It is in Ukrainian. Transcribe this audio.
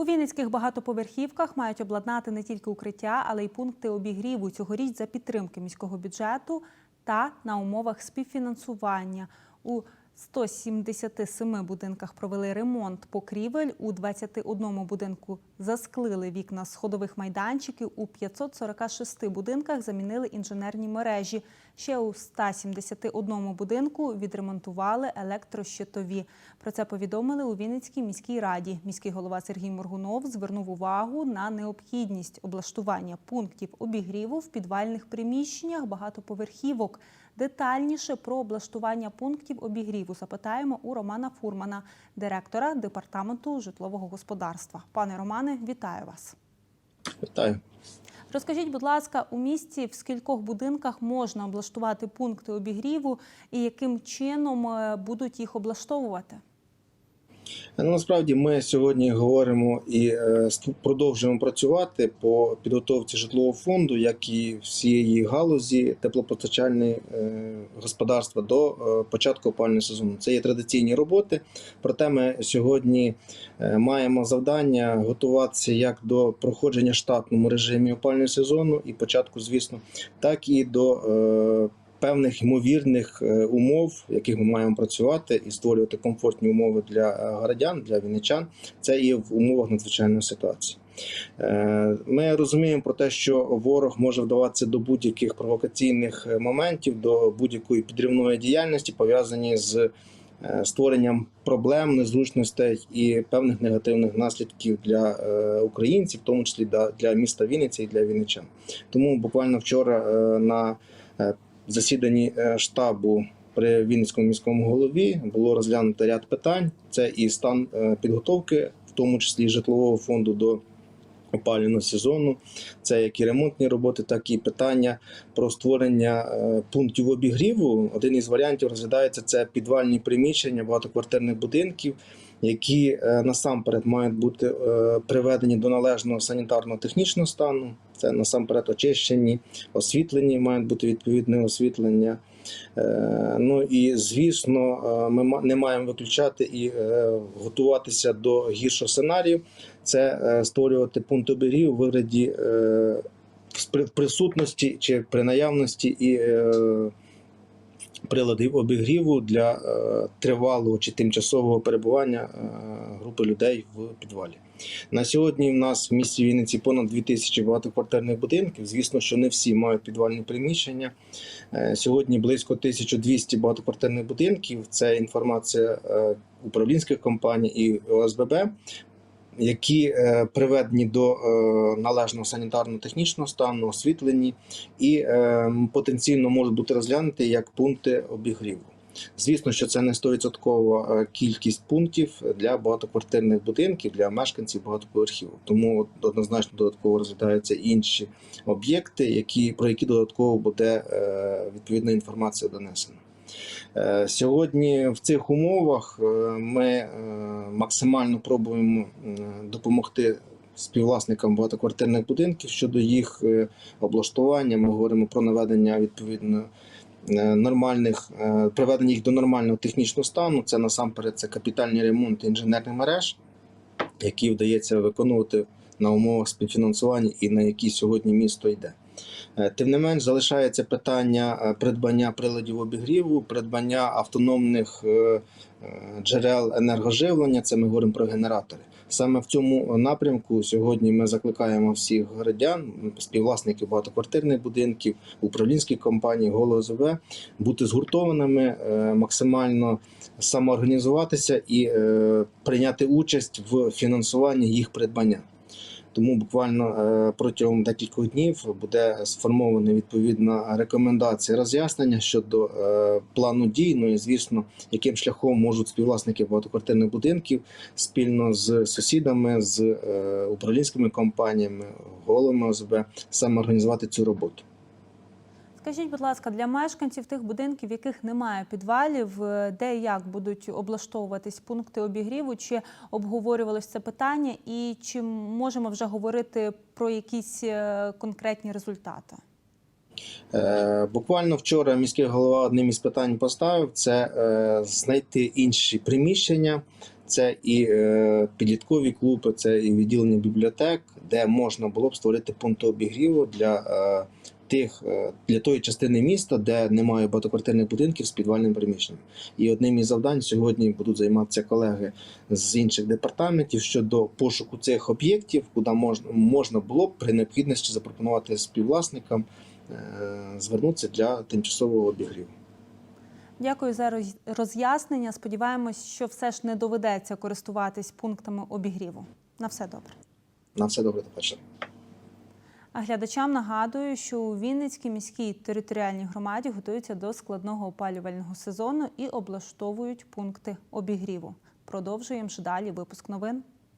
У Вінницьких багатоповерхівках мають обладнати не тільки укриття, але й пункти обігріву цьогоріч за підтримки міського бюджету та на умовах співфінансування. У 177 будинках провели ремонт покрівель, у 21 будинку засклили вікна сходових майданчиків, у 546 будинках замінили інженерні мережі. Ще у 171 будинку відремонтували електрощитові. Про це повідомили у Вінницькій міській раді. Міський голова Сергій Моргунов звернув увагу на необхідність облаштування пунктів обігріву в підвальних приміщеннях багатоповерхівок. Детальніше про облаштування пунктів обігріву запитаємо у Романа Фурмана, директора департаменту житлового господарства. Пане Романе, вітаю вас. Вітаю. Розкажіть, будь ласка, у місті в скількох будинках можна облаштувати пункти обігріву і яким чином е, будуть їх облаштовувати? Ну, насправді ми сьогодні говоримо і е, продовжуємо працювати по підготовці житлового фонду, як і всієї галузі теплопостачальної е, господарства до е, початку опалювального сезону. Це є традиційні роботи. Проте ми сьогодні маємо завдання готуватися як до проходження штатному режимі опалювального сезону і початку, звісно, так і до певних ймовірних е, умов, в яких ми маємо працювати і створювати комфортні умови для е, городян, для вінничан. Це і в умовах надзвичайної ситуації. Е, Ми розуміємо про те, що ворог може вдаватися до будь-яких провокаційних моментів, до будь-якої підривної діяльності, пов'язані з створенням проблем, незручностей і певних негативних наслідків для українців, в тому числі для міста Вінниці і для вінничан. Тому буквально вчора на засіданні е, штабу при Вінницькому міському голові було розглянуто ряд питань. Це і стан е, підготовки, в тому числі житлового фонду до опалювального сезону. Це як і ремонтні роботи, так і питання про створення е, пунктів обігріву. Один із варіантів розглядається це підвальні приміщення багатоквартирних будинків. Які е, насамперед мають бути е, приведені до належного санітарно-технічного стану, це насамперед очищені, освітлені, мають бути відповідне освітлення. Ну і звісно, ми не маємо виключати і готуватися до гіршого сценарію. Це е, створювати пункт обігріву у вигляді е, з при- присутності чи при наявності і е, приладів обігріву для е, тривалого чи тимчасового перебування е, групи людей в підвалі. На сьогодні в нас в місті Вінниці понад 2000 багатоквартирних будинків. Звісно, що не всі мають підвальні приміщення. Е, Сьогодні близько 1200 багатоквартирних будинків. Це інформація е, управлінських компаній і ОСББ, які е, приведені до е, належного санітарно-технічного стану, освітлені і е, потенційно можуть бути розглянуті як пункти обігріву. Звісно, що це не 100% кількість пунктів для багатоквартирних будинків для мешканців багатоповерхівок. Тому однозначно додатково розглядаються інші об'єкти, які про які додатково буде відповідна інформація донесена. Е, Сьогодні в цих умовах е, ми е, максимально пробуємо допомогти співвласникам багатоквартирних будинків щодо їх облаштування. Ми говоримо про наведення відповідно нормальних приведення їх до нормального технічного стану. Це насамперед це капітальний ремонт інженерних мереж, які вдається виконувати на умовах співфінансування і на які сьогодні місто йде. Е, Тим не менш, залишається питання е, придбання приладів обігріву, придбання автономних е, джерел енергоживлення. Це ми говоримо про генератори. Саме в цьому напрямку сьогодні ми закликаємо всіх городян, співвласників багатоквартирних будинків, управлінських компаній, голов бути згуртованими, максимально самоорганізуватися і прийняти участь в фінансуванні їх придбання. Тому буквально е, протягом декількох днів буде сформована відповідна рекомендація роз'яснення щодо е, плану дій. Ну і звісно, яким шляхом можуть співвласники багатоквартирних будинків спільно з сусідами, з е, управлінськими компаніями, головами ОСБ саме організувати цю роботу. Скажіть, будь ласка, для мешканців тих будинків, в яких немає підвалів, е, де і як будуть облаштовуватись пункти обігріву, чи обговорювалось це питання, і чи можемо вже говорити про якісь е, конкретні результати? Е, Буквально вчора міський голова одним із питань поставив це знайти інші приміщення. це і підліткові клуби, це і відділення бібліотек, де можна було б створити пункти обігріву для тих е, для тої частини міста, де немає багатоквартирних будинків з підвальним приміщенням. І одним із завдань сьогодні будуть займатися колеги з інших департаментів щодо пошуку цих об'єктів, куди можна можна було б при необхідності запропонувати співвласникам е, звернутися для тимчасового обігріву. Дякую за роз'яснення. Сподіваємось, що все ж не доведеться користуватись пунктами обігріву. На все добре. На все добре, до побачення. А глядачам нагадую, що у Вінницькій міській територіальній громаді готуються до складного опалювального сезону і облаштовують пункти обігріву. Продовжуємо ж далі випуск новин.